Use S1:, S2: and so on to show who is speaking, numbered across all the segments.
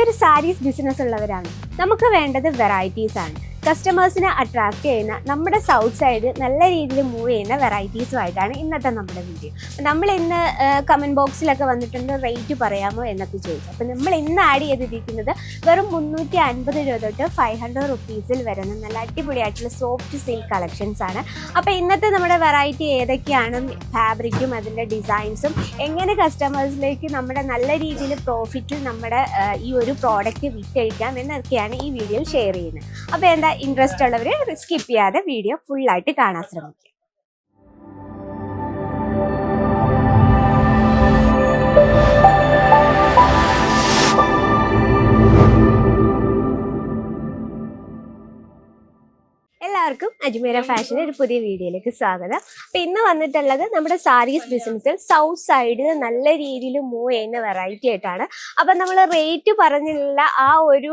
S1: ഒരു സാരീസ് ബിസിനസ് ഉള്ളവരാണ് നമുക്ക് വേണ്ടത് വെറൈറ്റീസ് ആണ് കസ്റ്റമേഴ്സിനെ അട്രാക്ട് ചെയ്യുന്ന നമ്മുടെ സൗത്ത് സൈഡ് നല്ല രീതിയിൽ മൂവ് ചെയ്യുന്ന വെറൈറ്റീസുമായിട്ടാണ് ഇന്നത്തെ നമ്മുടെ വീഡിയോ അപ്പം നമ്മൾ ഇന്ന് കമന്റ് ബോക്സിലൊക്കെ വന്നിട്ടുണ്ട് റേറ്റ് പറയാമോ എന്നൊക്കെ ചോദിച്ചു. അപ്പം നമ്മൾ ഇന്ന് ആഡ് ചെയ്തിരിക്കുന്നത് വെറും മുന്നൂറ്റി അൻപത് രൂപ തൊട്ട് ഫൈവ് ഹൺഡ്രഡ് റുപ്പീസിൽ വരുന്ന നല്ല അടിപൊളിയായിട്ടുള്ള സോഫ്റ്റ് സിൽക്ക് കളക്ഷൻസ് ആണ്. അപ്പോൾ ഇന്നത്തെ നമ്മുടെ വെറൈറ്റി ഏതൊക്കെയാണ് ഫാബ്രിക്കും അതിന്റെ ഡിസൈൻസും എങ്ങനെ കസ്റ്റമേഴ്സിലേക്ക് നമ്മുടെ നല്ല രീതിയിൽ പ്രോഫിറ്റ് നമ്മുടെ ഈ ഒരു പ്രോഡക്റ്റ് വിറ്റഴിക്കാം എന്നൊക്കെയാണ് ഈ വീഡിയോ ഷെയർ ചെയ്യുന്നത്. അപ്പോൾ എന്താ ഇൻട്രസ്റ്റ് ഉള്ളവർ സ്കിപ്പ് ചെയ്യാതെ വീഡിയോ ഫുള്ളായിട്ട് കാണാൻ ശ്രമിക്കുക എല്ലാവർക്കും അജ്മീര ഫാഷന്റെ ഒരു പുതിയ വീഡിയോയിലേക്ക് സ്വാഗതം. അപ്പൊ ഇന്ന് വന്നിട്ടുള്ളത് നമ്മുടെ സാരീസ് ബിസിനസ്സിൽ സൗത്ത് സൈഡിൽ നല്ല രീതിയിൽ മൂവ് ചെയ്യുന്ന വെറൈറ്റി ആയിട്ടാണ്. അപ്പൊ നമ്മൾ റേറ്റ് പറഞ്ഞിട്ടുള്ള ആ ഒരു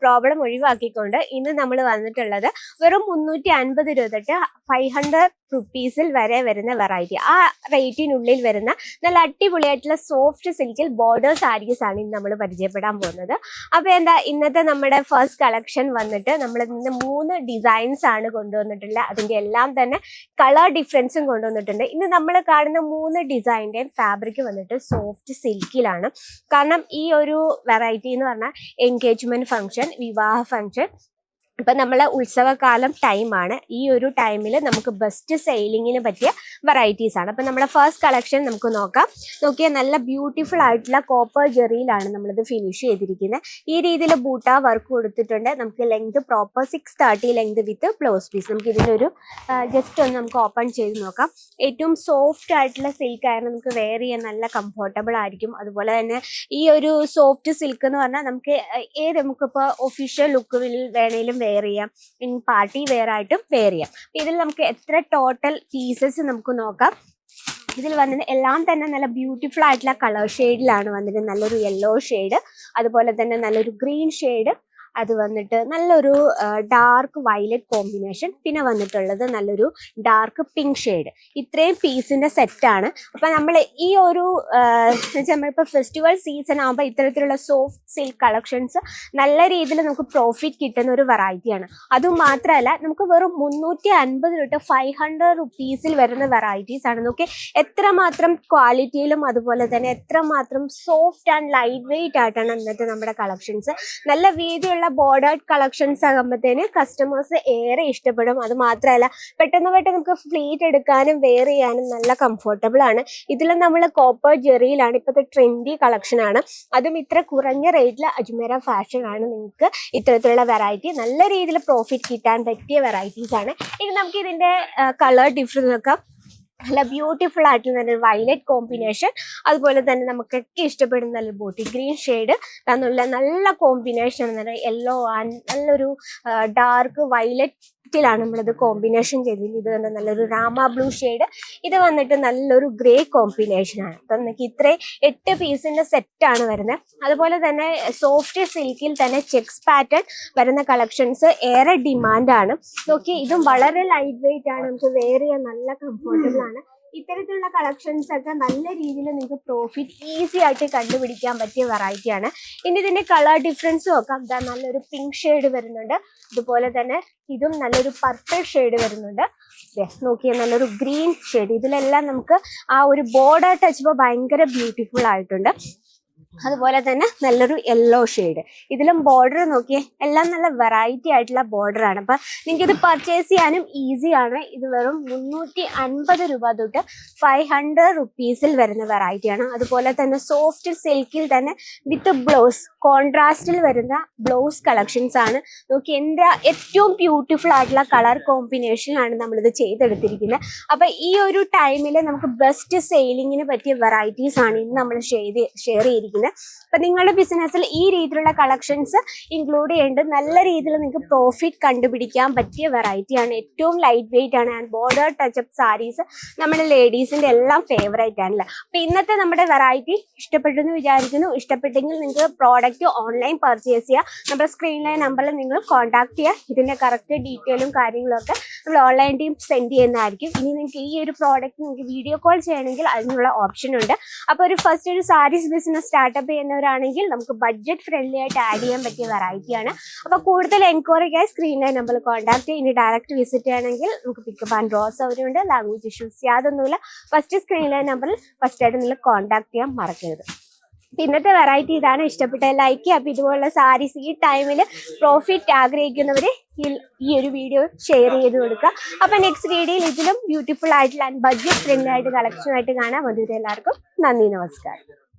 S1: പ്രോബ്ലം ഒഴിവാക്കിക്കൊണ്ട് ഇന്ന് നമ്മൾ വന്നിട്ടുള്ളത് വെറും മുന്നൂറ്റി അൻപത് രൂപ തൊട്ട് ഫൈവ് ഹൺഡ്രഡ് റുപ്പീസിൽ വരെ വരുന്ന വെറൈറ്റി ആ റേറ്റിനുള്ളിൽ വരുന്ന നല്ല അടിപൊളിയായിട്ടുള്ള സോഫ്റ്റ് സിൽക്കിൽ ബോർഡർ സാരീസ് ആണ് ഇന്ന് നമ്മൾ പരിചയപ്പെടാൻ പോകുന്നത്. അപ്പൊ എന്താ ഇന്നത്തെ നമ്മുടെ ഫസ്റ്റ് കളക്ഷൻ വന്നിട്ട് നമ്മൾ ഇന്ന് മൂന്ന് ഡിസൈൻസ് ആണ് കൊണ്ടുവന്നിട്ടുള്ളത് അതിന്റെ എല്ലാം തന്നെ കളർ ഡിഫറൻസും കൊണ്ടുവന്നിട്ടുണ്ട്. ഇന്ന് നമ്മൾ കാണുന്ന മൂന്ന് ഡിസൈന്റെയും ഫാബ്രിക് വന്നിട്ട് സോഫ്റ്റ് സിൽക്കിലാണ് കാരണം ഈ ഒരു വെറൈറ്റി എന്ന് പറഞ്ഞാൽ എൻഗേജ്മെന്റ് ഫംഗ്ഷൻ വിവാഹ ഫംഗ്ഷൻ ഇപ്പം നമ്മളെ ഉത്സവകാലം ടൈമാണ്. ഈ ഒരു ടൈമിൽ നമുക്ക് ബെസ്റ്റ് സെയിലിങ്ങിന് പറ്റിയ വെറൈറ്റീസ് ആണ്. അപ്പം നമ്മുടെ ഫസ്റ്റ് കളക്ഷൻ നമുക്ക് നോക്കാം. നോക്കിയാൽ നല്ല ബ്യൂട്ടിഫുൾ ആയിട്ടുള്ള കോപ്പർ ജെറിയിലാണ് നമ്മളിത് ഫിനിഷ് ചെയ്തിരിക്കുന്നത് ഈ രീതിയിൽ ബൂട്ടാ വർക്ക് കൊടുത്തിട്ടുണ്ട്. നമുക്ക് length proper six thirty length with blouse piece നമുക്ക് ഇതിന്റെ ഒരു ജസ്റ്റ് ഒന്ന് നമുക്ക് ഓപ്പൺ ചെയ്ത് നോക്കാം. ഏറ്റവും സോഫ്റ്റ് ആയിട്ടുള്ള സിൽക്ക് ആയിരുന്നു നമുക്ക് വെയർ ചെയ്യാൻ നല്ല കംഫർട്ടബിൾ ആയിരിക്കും. അതുപോലെ തന്നെ ഈ ഒരു സോഫ്റ്റ് സിൽക്ക് എന്ന് പറഞ്ഞാൽ നമുക്ക് ഏത് നമുക്കിപ്പോൾ ഒഫീഷ്യൽ ലുക്കിൽ വേണേലും വെയർ ചെയ്യാം. ഇൻ പാർട്ടി വെയർ ആയിട്ടും വെയർ ചെയ്യാം. ഇതിൽ നമുക്ക് എത്ര ടോട്ടൽ പീസസ് നമുക്ക് നോക്കാം. ഇതിൽ വന്നിട്ട് എല്ലാം തന്നെ നല്ല ബ്യൂട്ടിഫുൾ ആയിട്ടുള്ള കളർ ഷെയ്ഡിലാണ് വന്നിട്ട് നല്ലൊരു യെല്ലോ ഷെയ്ഡ് അതുപോലെ തന്നെ നല്ലൊരു ഗ്രീൻ ഷെയ്ഡ് അത് വന്നിട്ട് നല്ലൊരു ഡാർക്ക് വയലറ്റ് കോമ്പിനേഷൻ പിന്നെ വന്നിട്ടുള്ളത് നല്ലൊരു ഡാർക്ക് പിങ്ക് ഷെയ്ഡ് ഇത്രയും പീസിന്റെ സെറ്റാണ് അപ്പം നമ്മൾ ഈ ഒരു നമ്മളിപ്പോൾ ഫെസ്റ്റിവൽ സീസൺ ആകുമ്പോൾ ഇത്തരത്തിലുള്ള സോഫ്റ്റ് സിൽക്ക് കളക്ഷൻസ് നല്ല രീതിയിൽ നമുക്ക് പ്രോഫിറ്റ് കിട്ടുന്ന ഒരു വെറൈറ്റിയാണ് അതും മാത്രമല്ല നമുക്ക് വെറും മുന്നൂറ്റി അൻപത് തൊട്ട് ഫൈവ് ഹൺഡ്രഡ് റുപ്പീസിൽ വരുന്ന വെറൈറ്റീസ് ആണ്. നോക്കി എത്രമാത്രം ക്വാളിറ്റിയിലും അതുപോലെ തന്നെ എത്രമാത്രം സോഫ്റ്റ് ആൻഡ് ലൈറ്റ് വെയിറ്റ് ആയിട്ടാണ് ഇന്നത്തെ നമ്മുടെ കളക്ഷൻസ് നല്ല വീതിയുള്ള ബോർഡേഡ് കളക്ഷൻസ് ആകുമ്പോഴത്തേന് കസ്റ്റമേഴ്സ് ഏറെ ഇഷ്ടപ്പെടും. അത് മാത്രമല്ല പെട്ടെന്ന് പെട്ടെന്ന് നമുക്ക് ഫ്ലീറ്റ് എടുക്കാനും വെയർ ചെയ്യാനും നല്ല കംഫർട്ടബിൾ ആണ്. ഇതിൽ നമ്മൾ കോപ്പർ ജെറിയിലാണ് ഇപ്പോഴത്തെ ട്രെൻഡി കളക്ഷൻ ആണ്. അതും ഇത്ര കുറഞ്ഞ റേറ്റിൽ അജ്മേര ഫാഷൻ ആണ് നിങ്ങൾക്ക് ഇത്തരത്തിലുള്ള വെറൈറ്റി നല്ല രീതിയിൽ പ്രോഫിറ്റ് കിട്ടാൻ പറ്റിയ വെറൈറ്റീസ് ആണ്. ഇനി നമുക്ക് ഇതിന്റെ കളർ ഡിഫറൻസ് നോക്കാം. നല്ല ബ്യൂട്ടിഫുൾ ആയിട്ടുള്ള നല്ലൊരു വയലറ്റ് കോമ്പിനേഷൻ അതുപോലെ തന്നെ നമുക്കൊക്കെ ഇഷ്ടപ്പെടുന്ന നല്ല ബോട്ടി ഗ്രീൻ ഷെയ്ഡ് തന്നുള്ള നല്ല കോമ്പിനേഷൻ നല്ല യെല്ലോ ആൻഡ് നല്ലൊരു ഡാർക്ക് വയലറ്റിലാണ് നമ്മളത് കോമ്പിനേഷൻ ചെയ്തത്. ഇത് തന്നെ നല്ലൊരു രാമ ബ്ലൂ ഷെയ്ഡ് ഇത് വന്നിട്ട് നല്ലൊരു ഗ്രേ കോമ്പിനേഷൻ ആണ്. അപ്പം നമുക്ക് ഇത്രയും എട്ട് പീസിന്റെ സെറ്റ് ആണ് വരുന്നത് അതുപോലെ തന്നെ സോഫ്റ്റ് സിൽക്കിൽ തന്നെ ചെക്സ് പാറ്റേൺ വരുന്ന കളക്ഷൻസ് ഏറെ ഡിമാൻഡാണ് നോക്കി ഇതും വളരെ ലൈറ്റ് വെയിറ്റ് ആണ്. നമുക്ക് വെയർ നല്ല കംഫർട്ടബിൾ ആണ്. ഇത്തരത്തിലുള്ള കളക്ഷൻസ് ഒക്കെ നല്ല രീതിയിൽ നിങ്ങൾക്ക് പ്രോഫിറ്റ് ഈസി ആയിട്ട് കണ്ടുപിടിക്കാൻ പറ്റിയ വെറൈറ്റി ആണ്. ഇനി ഇതിന്റെ കളർ ഡിഫറൻസും ഒക്കെ ഇതാ നല്ലൊരു പിങ്ക് ഷെയ്ഡ് വരുന്നുണ്ട്. അതുപോലെ തന്നെ ഇതും നല്ലൊരു പർപ്പിൾ ഷെയ്ഡ് വരുന്നുണ്ട്. ദേ, നോക്കിയേ നല്ലൊരു ഗ്രീൻ ഷെയ്ഡ് ഇതിലെല്ലാം നമുക്ക് ആ ഒരു ബോർഡർ ടച്ച് ഭയങ്കര ബ്യൂട്ടിഫുൾ ആയിട്ടുണ്ട്. അതുപോലെ തന്നെ നല്ലൊരു യെല്ലോ ഷെയ്ഡ് ഇതിലും ബോർഡർ നോക്കിയേ എല്ലാം നല്ല വെറൈറ്റി ആയിട്ടുള്ള ബോർഡർ ആണ്. അപ്പൊ നിങ്ങൾക്ക് ഇത് പർച്ചേസ് ചെയ്യാനും ഈസി ആണ്. ഇത് വെറും മുന്നൂറ്റി അൻപത് രൂപ തൊട്ട് ഫൈവ് ഹൺഡ്രഡ് റുപ്പീസിൽ വരുന്ന വെറൈറ്റി ആണ്. അതുപോലെ തന്നെ സോഫ്റ്റ് സിൽക്കിൽ തന്നെ വിത്ത് ബ്ലൗസ് കോൺട്രാസ്റ്റിൽ വരുന്ന ബ്ലൗസ് കളക്ഷൻസ് ആണ്. നോക്കി എന്താ ഏറ്റവും ബ്യൂട്ടിഫുൾ ആയിട്ടുള്ള കളർ കോമ്പിനേഷനാണ് നമ്മളിത് ചെയ്തെടുത്തിരിക്കുന്നത് അപ്പൊ ഈ ഒരു ടൈമിൽ നമുക്ക് ബെസ്റ്റ് സെയിലിങ്ങിന് പറ്റിയ വെറൈറ്റീസ് ആണ് ഇന്ന് നമ്മൾ ഷെയർ ചെയ്തിരിക്കുന്നത് അപ്പൊ നിങ്ങളുടെ ബിസിനസ്സിൽ ഈ രീതിയിലുള്ള കളക്ഷൻസ് ഇൻക്ലൂഡ് ചെയ്യേണ്ടത് നല്ല രീതിയിൽ നിങ്ങൾക്ക് പ്രോഫിറ്റ് കണ്ടുപിടിക്കാൻ പറ്റിയ വെറൈറ്റി ആണ്. ഏറ്റവും ലൈറ്റ് വെയിറ്റ് ആണ്. And border touch up saris നമ്മുടെ ലേഡീസിന്റെ എല്ലാം ഫേവറേറ്റ് ആണല്ലേ? അപ്പൊ ഇന്നത്തെ നമ്മുടെ വെറൈറ്റി ഇഷ്ടപ്പെട്ടു എന്ന് വിചാരിക്കുന്നു. ഇഷ്ടപ്പെട്ടെങ്കിൽ നിങ്ങൾക്ക് പ്രോഡക്റ്റ് ഓൺലൈൻ പർച്ചേസ് ചെയ്യുക നമ്മുടെ സ്ക്രീനിലെ നമ്പറിൽ നിങ്ങൾ കോൺടാക്ട് ചെയ്യുക ഇതിന്റെ കറക്റ്റ് ഡീറ്റെയിലും കാര്യങ്ങളൊക്കെ നമ്മൾ ഓൺലൈൻ ടീം സെൻഡ് ചെയ്യുന്നതായിരിക്കും. ഇനി നിങ്ങൾക്ക് ഈ ഒരു പ്രോഡക്റ്റ് നിങ്ങൾക്ക് വീഡിയോ കോൾ ചെയ്യണമെങ്കിൽ അതിനുള്ള ഓപ്ഷൻ ഉണ്ട്. അപ്പോൾ ഒരു ഫസ്റ്റ് ഒരു സാരീസ് ബിസിനസ് സ്റ്റാർട്ട് സ്റ്റാർട്ടപ്പ് ചെയ്യുന്നവരാണെങ്കിൽ നമുക്ക് ബഡ്ജറ്റ് ഫ്രണ്ട്ലി ആയിട്ട് ആഡ് ചെയ്യാൻ പറ്റിയ വെറൈറ്റി ആണ്. അപ്പൊ കൂടുതൽ എൻക്വയറിക്കായി സ്ക്രീനിലെ നമ്പർ കോൺടാക്ട് ഇനി ഡയറക്റ്റ് വിസിറ്റ് ചെയ്യണമെങ്കിൽ നമുക്ക് പിക്കപ്പ് ആൻഡ് ഡ്രോ സൗകര്യമുണ്ട്. ലാംഗ്വേജ് ഇഷ്യൂസ് യാതൊന്നുമില്ല. ഫസ്റ്റ് സ്ക്രീനിലെ നമ്പറിൽ ഫസ്റ്റ് ആയിട്ട് നിങ്ങൾ കോൺടാക്ട് ചെയ്യാൻ മറക്കരുത്. ഇന്നത്തെ വെറൈറ്റി ഇതാണ്. ഇഷ്ടപ്പെട്ട ലൈക്ക് അപ്പൊ ഇതുപോലുള്ള സാരീസ് ഈ ടൈമിൽ പ്രോഫിറ്റ് ആഗ്രഹിക്കുന്നവര് ഈ- ഒരു വീഡിയോ ഷെയർ ചെയ്ത് കൊടുക്കുക. അപ്പൊ നെക്സ്റ്റ് വീഡിയോയിൽ ഇതിലും ബ്യൂട്ടിഫുൾ ആയിട്ടുള്ള ബഡ്ജറ്റ് ഫ്രണ്ട്ലി ആയിട്ട് കളക്ഷൻ ആയിട്ട് കാണാം. അതുവരെ എല്ലാവർക്കും നന്ദി നമസ്കാരം.